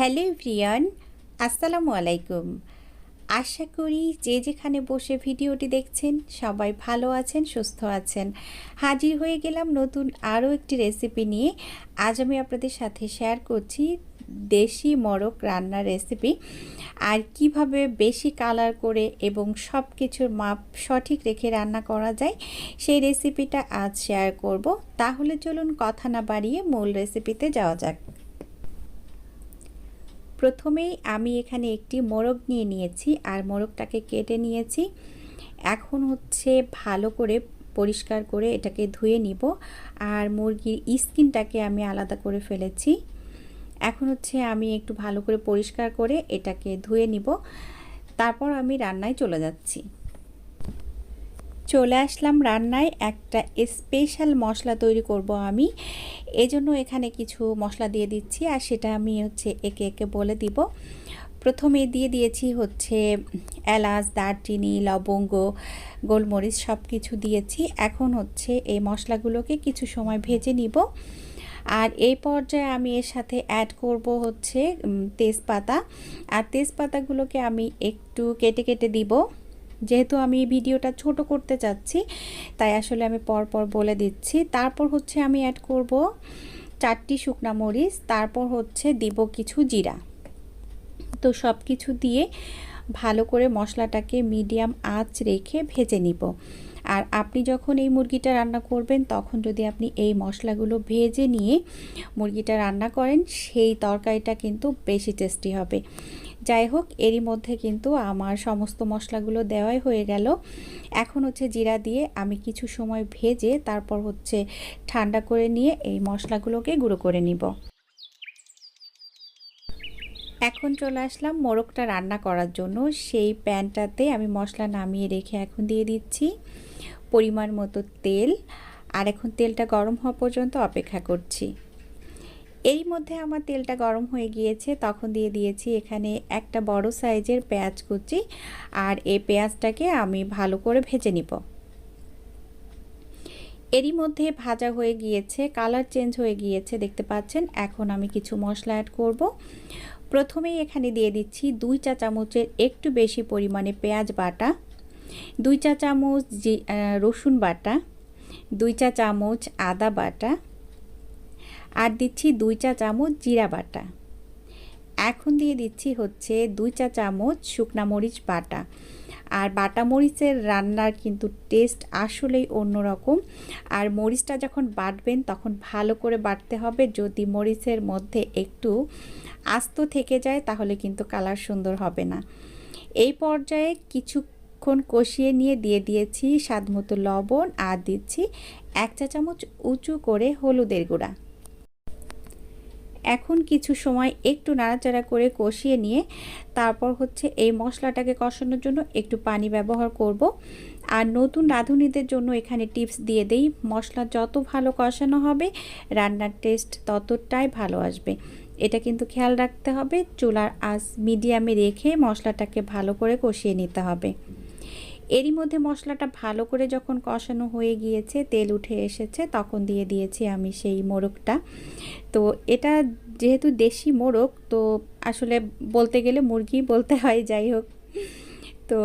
Hello Priyan আসসালামু আলাইকুম। আশা করি যে যেখানে বসে ভিডিওটি দেখছেন, সবাই ভালো আছেন, সুস্থ আছেন। হাজির হয়ে গেলাম নতুন আরও একটি রেসিপি নিয়ে। আজ আমি আপনাদের সাথে শেয়ার করছি দেশি মরক রান্নার রেসিপি। আর কীভাবে বেশি কালার করে এবং সব কিছুর মাপ সঠিক রেখে রান্না করা যায়, সেই রেসিপিটা আজ শেয়ার করব। তাহলে চলুন কথা না বাড়িয়ে মূল রেসিপিতে যাওয়া যাক। প্রথমেই আমি এখানে একটি মোরগ নিয়ে নিয়েছি আর মোরগটাকে কেটে নিয়েছি। এখন হচ্ছে ভালো করে পরিষ্কার করে এটাকে ধুয়ে নিব আর মুরগির স্কিনটাকে আমি আলাদা করে ফেলেছি। এখন হচ্ছে আমি একটু ভালো করে পরিষ্কার করে এটাকে ধুয়ে নিব। তারপর আমি রান্নায় চলে যাচ্ছি। চলে আসলাম রান্নায় একটা স্পেশাল মশলা তৈরি করব আমি। এজন্য এখানে কিছু মশলা দিয়ে দিচ্ছি আর সেটা আমি হচ্ছে একে একে বলে দিব। প্রথমে দিয়ে দিয়েছি হচ্ছে এলাচ, দারচিনি, লবঙ্গ, গোলমরিচ সব কিছু দিয়েছি। এখন হচ্ছে এই মশলাগুলোকে কিছু সময় ভেজে নিব। আর এই পর্যায়ে আমি এর সাথে অ্যাড করব হচ্ছে তেজপাতা। আর তেজপাতাগুলোকে আমি একটু কেটে কেটে দিব। যেহেতু আমি ভিডিওটা ছোট করতে চাচ্ছি, তাই আসলে আমি পরপর বলে দিচ্ছি। তারপর হচ্ছে আমি অ্যাড করব চারটি শুকনা মরিচ, তারপর হচ্ছে দিব কিছু জিরা। তো সব কিছু দিয়ে ভালো করে মশলাটাকে মিডিয়াম আঁচ রেখে ভেজে নিব। আর আপনি যখন এই মুরগিটা রান্না করবেন, তখন যদি আপনি এই মশলাগুলো ভেজে নিয়ে মুরগিটা রান্না করেন, সেই তরকারিটা কিন্তু বেশি টেস্টি হবে। যাই হোক, এরই মধ্যে কিন্তু আমার সমস্ত মশলাগুলো দেওয়াই হয়ে গেল। এখন হচ্ছে জিরা দিয়ে আমি কিছু সময় ভেজে তারপর হচ্ছে ঠান্ডা করে নিয়ে এই মশলাগুলোকে গুঁড়ো করে নিব। এখন চলে আসলাম মোরগটা রান্না করার জন্য। সেই প্যানটাতে আমি মশলা নামিয়ে রেখে এখন দিয়ে দিচ্ছি পরিমাণ মতো তেল। আর এখন তেলটা গরম হওয়া পর্যন্ত অপেক্ষা করছি। এর মধ্যে আমার তেলটা গরম হয়ে গিয়েছে, তখন দিয়ে দিয়েছি এখানে একটা বড় সাইজের পেঁয়াজ কুচি আর এই পেঁয়াজটাকে আমি ভালো করে ভেজে নিব। এরই মধ্যে ভাজা হয়ে গিয়েছে, কালার চেঞ্জ হয়ে গিয়েছে, দেখতে পাচ্ছেন? এখন আমি কিছু মশলা অ্যাড করব। প্রথমেই এখানে দিয়ে দিচ্ছি দুই চা চামচের একটু বেশি পরিমাণে পেঁয়াজ বাটা, দুই চা চামচ রসুন বাটা, দুই চা চামচ আদা বাটা আর দিচ্ছি দুই চা চামচ জিরা বাটা। এখন দিয়ে দিচ্ছি হচ্ছে দুই চা চামচ শুকনা মরিচ বাটা। আর বাটা মরিচের রান্নার কিন্তু টেস্ট আসলেই অন্যরকম। আর মরিচটা যখন বাটবেন তখন ভালো করে বাটতে হবে। যদি মরিচের মধ্যে একটু আস্ত থেকে যায় তাহলে কিন্তু কালার সুন্দর হবে না। এই পর্যায়ে কিছুক্ষণ কষিয়ে নিয়ে দিয়ে দিয়েছি স্বাদ মতো লবণ আর দিচ্ছি এক চা চামচ উঁচু করে হলুদের গুঁড়া। এখন কিছু সময় একটু নাড়াচাড়া করে কষিয়ে নিয়ে তারপর হচ্ছে এই মশলাটাকে কষানোর জন্য একটু পানি ব্যবহার করব। আর নতুন রাঁধুনিদের জন্য এখানে টিপস দিয়ে দেই, মশলা যত ভালো কষানো হবে, রান্নার টেস্ট ততটাই ভালো আসবে। এটা কিন্তু খেয়াল রাখতে হবে, চুলার আঁচ মিডিয়ামে রেখে মশলাটাকে ভালো করে কষিয়ে নিতে হবে। এরই মধ্যে মশলাটা ভালো করে যখন কষানো হয়ে গিয়েছে, তেল উঠে এসেছে, তখন দিয়ে দিয়েছি আমি সেই মোরগটা। তো এটা যেহেতু দেশি মোরগ, তো আসলে বলতে গেলে মুরগি বলতে হয়, যাই হোক। তো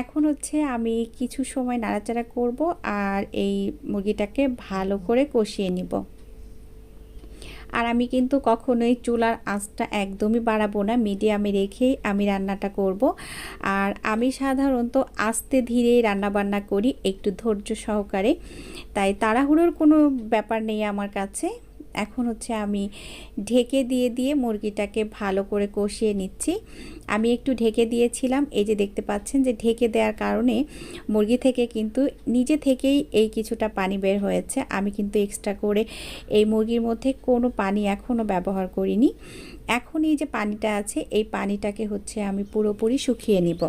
এখন হচ্ছে আমি কিছু সময় নাড়াচাড়া করব আর এই মুরগিটাকে ভালো করে কষিয়ে নিব। আর আমি কিন্তু কখনোই চুলার আঁচটা একদমই বাড়াবো না, মিডিয়ামে রেখেই আমি রান্নাটা করব। আর আমি সাধারণত আস্তে ধীরেই রান্নাবান্না করি, একটু ধৈর্য সহকারে। তাই তাড়াহুড়োর কোনো ব্যাপার নেই আমার কাছে। এখন হচ্ছে আমি ঢেকে দিয়ে দিয়ে মুরগিটাকে ভালো করে কষিয়ে নিচ্ছি। আমি একটু ঢেকে দিয়েছিলাম, এই যে দেখতে পাচ্ছেন যে ঢেকে দেওয়ার কারণে মুরগি থেকে কিন্তু নিজে থেকেই এই কিছুটা পানি বের হয়েছে। আমি কিন্তু এক্সট্রা করে এই মুরগির মধ্যে কোনো পানি এখনও ব্যবহার করিনি। এখন এই যে পানিটা আছে, এই পানিটাকে হচ্ছে আমি পুরোপুরি শুকিয়ে নিব।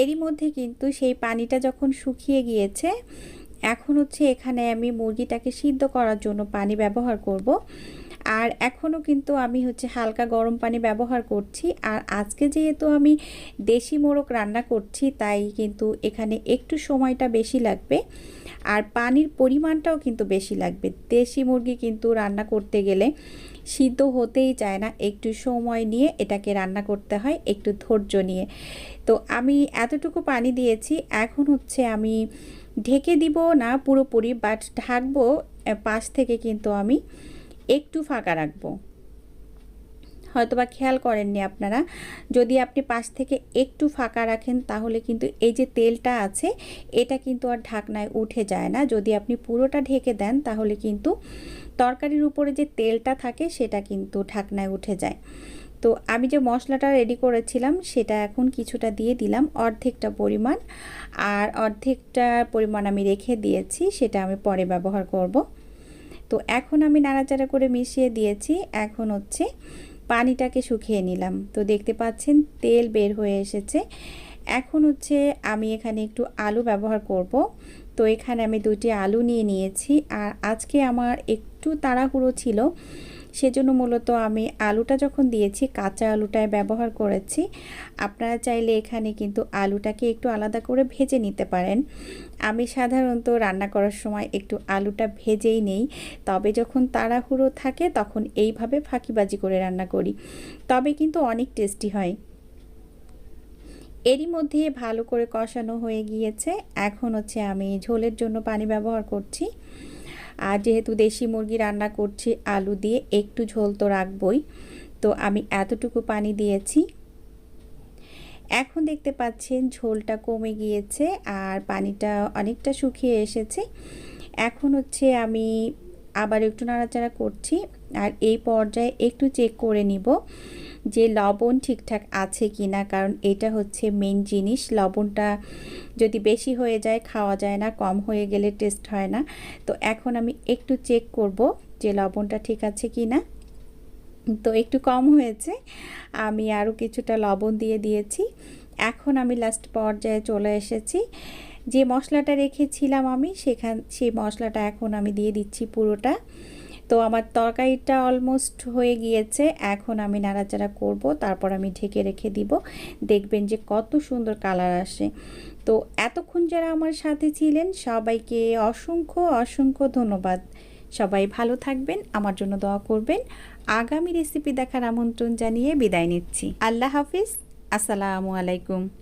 এরই মধ্যে কিন্তু সেই পানিটা যখন শুকিয়ে গিয়েছে এখন হচ্ছে এখানে আমি মুরগিটাকে সিদ্ধ করার জন্য পানি ব্যবহার করব। আর এখনও কিন্তু আমি হচ্ছে হালকা গরম পানি ব্যবহার করছি। আর আজকে যেহেতু আমি দেশি মোরগ রান্না করছি, তাই কিন্তু এখানে একটু সময়টা বেশি লাগবে। আর পানির পরিমাণটাও কিন্তু বেশি লাগবে। দেশি মুরগি কিন্তু রান্না করতে গেলে সিদ্ধ হতেই চায় না। একটু সময় নিয়ে এটাকে রান্না করতে হয়, একটু ধৈর্য নিয়ে। তো আমি এতটুকু পানি দিয়েছি। এখন হচ্ছে আমি ঢেকে দিব না পুরোপুরি বাট ঢাকবো পাশ থেকে কিন্তু আমি একটু ফাঁকা রাখব। হয়তো বা খেয়াল করেননি আপনারা, যদি আপনি পাশ থেকে একটু ফাঁকা রাখেন, তাহলে কিন্তু এই যে তেলটা আছে, এটা কিন্তু আর ঢাকনায় উঠে যায় না। যদি আপনি পুরোটা ঢেকে দেন, তাহলে কিন্তু তরকারির উপরে যে তেলটা থাকে, সেটা কিন্তু ঢাকনায় উঠে যায়। তো আমি যে মশলাটা রেডি করেছিলাম, সেটা এখন কিছুটা দিয়ে দিলাম অর্ধেকটা পরিমাণ। আর অর্ধেকটা পরিমাণ আমি রেখে দিয়েছি, সেটা আমি পরে ব্যবহার করব। তো এখন আমি নাড়াচাড়া করে মিশিয়ে দিয়েছি। এখন হচ্ছে পানিটাকে শুকিয়ে নিলাম। তো দেখতে পাচ্ছেন, তেল বের হয়ে এসেছে। এখন হচ্ছে আমি এখানে একটু আলু ব্যবহার করব। তো এখানে আমি দুটি আলু নিয়ে নিয়েছি। আর আজকে আমার একটু তাড়াহুড়ো ছিল। সেজন্য মূলত আমি আলুটা যখন দিয়েছি, কাঁচা আলুটাই ব্যবহার করেছি। আপনারা চাইলে এখানে কিন্তু আলুটাকে একটু আলাদা করে ভেজে নিতে পারেন। আমি সাধারণত রান্না করার সময় একটু আলুটা ভেজেই নেই। তবে যখন তাড়াহুড়ো থাকে, তখন এইভাবে ফাঁকিবাজি করে রান্না করি। তবে কিন্তু অনেক টেস্টি হয়। এরই মধ্যে ভালো করে কষানো হয়ে গিয়েছে। এখন হচ্ছে আমি ঝোলের জন্য পানি ব্যবহার করছি। আর যেহেতু দেশি মুরগি রান্না করছি, আলু দিয়ে একটু ঝোল তো রাখবই। তো আমি এতটুকু পানি দিয়েছি। এখন দেখতে পাচ্ছেন ঝোলটা কমে গিয়েছে আর পানিটা অনেকটা শুকিয়ে এসেছে। এখন হচ্ছে আমি আবার একটু নাড়াচাড়া করছি আর এই পর্যায়ে একটু চেক করে নিব। যে লবণ ঠিকঠাক আছে কি না কারণ এটা হচ্ছে মেন জিনিস। লবণটা যদি বেশি হয়ে যায়, খাওয়া যায় না, কম হয়ে গেলে টেস্ট হয় না। তো এখন আমি একটু চেক করব যে লবণটা ঠিক আছে কি না তো একটু কম হয়েছে, আমি আরও কিছুটা লবণ দিয়ে দিয়েছি। এখন আমি লাস্ট পর্যায়ে চলে এসেছি। যে মশলাটা রেখেছিলাম আমি, সেখান, সেই মশলাটা এখন আমি দিয়ে দিচ্ছি পুরোটা। তো আমার তরকারিটা অলমোস্ট হয়ে গিয়েছে। এখন আমি নাড়াচাড়া করব, তারপর আমি ঢেকে রেখে দিব। দেখবেন যে কত সুন্দর কালার আসে। তো এতক্ষণ যারা আমার সাথে ছিলেন, সবাইকে অসংখ্য অসংখ্য ধন্যবাদ। সবাই ভালো থাকবেন, আমার জন্য দোয়া করবেন। আগামী রেসিপি দেখার আমন্ত্রণ জানিয়ে বিদায় নিচ্ছি। আল্লাহ হাফিজ, আসসালামু আলাইকুম।